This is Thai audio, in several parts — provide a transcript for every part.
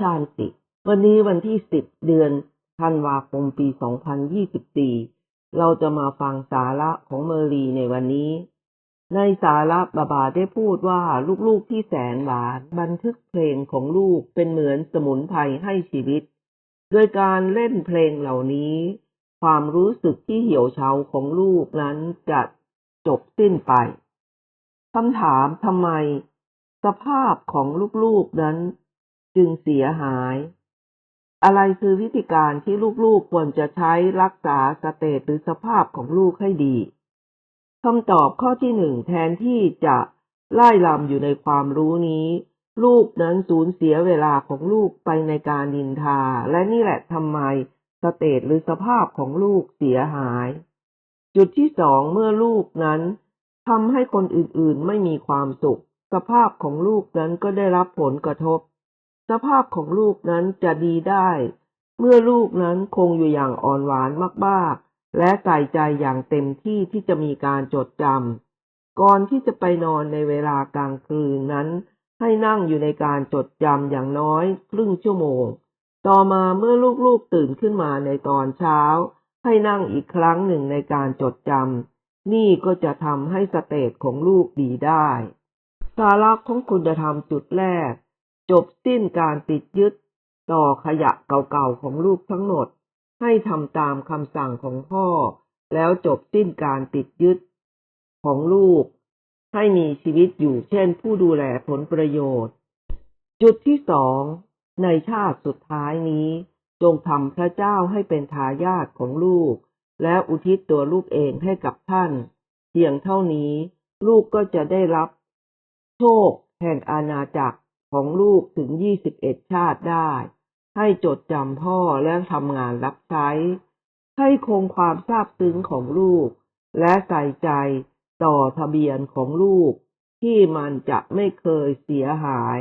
ชาติ วันนี้วันที่ 10 เดือนธันวาคมปี 2024 เราจะมาฟังสาระของเมอรีในวันนี้ ในสาระบาบาได้พูดว่าลูกๆที่แสนหวานบันทึกเพลงของลูกเป็นเหมือนสมุนไพรให้ชีวิต โดยการเล่นเพลงเหล่านี้ ความรู้สึกที่เหี่ยวเฉาของลูกนั้นจะจบสิ้นไปคำถามทำไม สภาพของลูกๆนั้น จึงเสียหาย อะไรคือวิธีการที่ลูกๆควรจะใช้รักษาสเตตหรือสภาพของลูกให้ดีคำตอบข้อที่หนึ่งแทนที่จะไล่ลำอยู่ในความรู้นี้ ลูกนั้นสูญเสียเวลาของลูกไปในการดินทา และนี่แหละทำไมสเตตหรือสภาพของลูกเสียหาย จุดที่สองเมื่อลูกนั้นทำให้คนอื่นๆไม่มีความสุข สภาพของลูกนั้นก็ได้รับผลกระทบ สภาพของลูกนั้นจะดีได้ เมื่อลูกนั้นคงอยู่อย่างอ่อนหวานมากๆ และใส่ใจอย่างเต็มที่ที่จะมีการจดจำก่อนที่จะไปนอนในเวลากลางคืนนั้น ให้นั่งอยู่ในการจดจำอย่างน้อยครึ่งชั่วโมง ต่อมาเมื่อลูกๆตื่นขึ้นมาในตอนเช้า ให้นั่งอีกครั้งหนึ่งในการจดจำนี่ก็จะทำให้สเตตของลูกดีได้ สาระของคุณธรรมจุดแรก จบสิ้นการติดยึดต่อขยะเก่าๆของลูกทั้งหมด ให้ทำตามคำสั่งของพ่อ แล้วจบสิ้นการติดยึดของลูก ให้มีชีวิตอยู่เช่นผู้ดูแลผลประโยชน์ จุดที่สองในชาติสุดท้ายนี้ จงทำพระเจ้าให้เป็นทายาทของลูก และอุทิศตัวลูกเองให้กับท่านเพียงเท่านี้ ลูกก็จะได้รับ โชคแห่งอาณาจักร ของลูกถึง21ชาติได้ ให้จดจำพ่อและทำงานรับใช้ ให้คงความซาบซึ้งของลูก และใส่ใจต่อทะเบียนของลูก ที่มันจะไม่เคยเสียหาย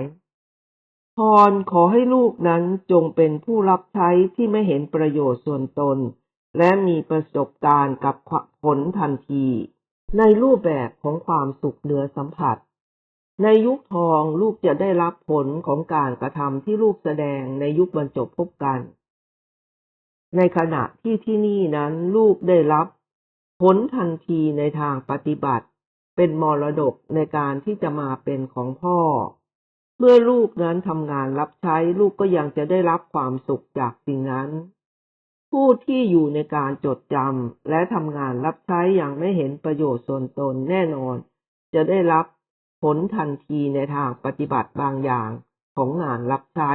พรขอให้ลูกนั้นจงเป็นผู้รับใช้ที่ไม่เห็นประโยชน์ส่วนตน และมีประสบการณ์กับผลทันที ในรูปแบบของความสุขเหนือสัมผัส ในยุคทองลูกจะได้รับผลของการกระทำที่ลูกแสดงในยุคบรรจบพบกัน ในขณะที่ที่นี่นั้นลูกได้รับผลทันทีในทางปฏิบัติ เป็นมรดกในการที่จะมาเป็นของพ่อ เมื่อลูกนั้นทำงานรับใช้ลูกก็ยังจะได้รับความสุขจากสิ่งนั้น ผู้ที่อยู่ในการจดจำและทำงานรับใช้อย่างไม่เห็นประโยชน์ส่วนตนแน่นอน จะได้รับ ผลทันทีในทางปฏิบัติบางอย่างของงานรับใช้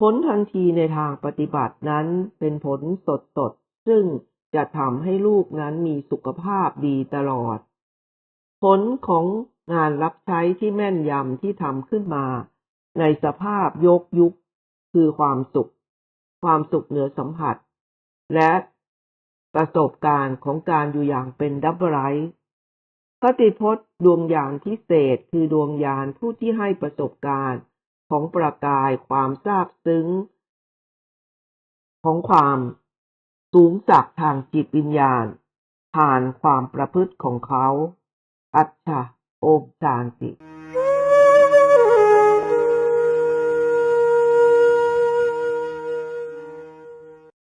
ผลทันทีในทางปฏิบัตินั้นเป็นผลสดสดซึ่งจะทำให้ลูกนั้นมีสุขภาพดีตลอด ผลของงานรับใช้ที่แม่นยำที่ทำขึ้นมา ในสภาพยกยุค คือความสุข ความสุขเหนือสัมผัส และประสบการณ์ของการอยู่อย่างเป็นดับเบิลไรท์ คติพจน์ดวงยานพิเศษคือดวงยานผู้ที่ให้ประสบการณ์ของประกายความซาบซึ้ง ของความสูงสักทางจิตวิญญาณ ผ่านความประพฤติของเขา อัจฉาโอมจานติ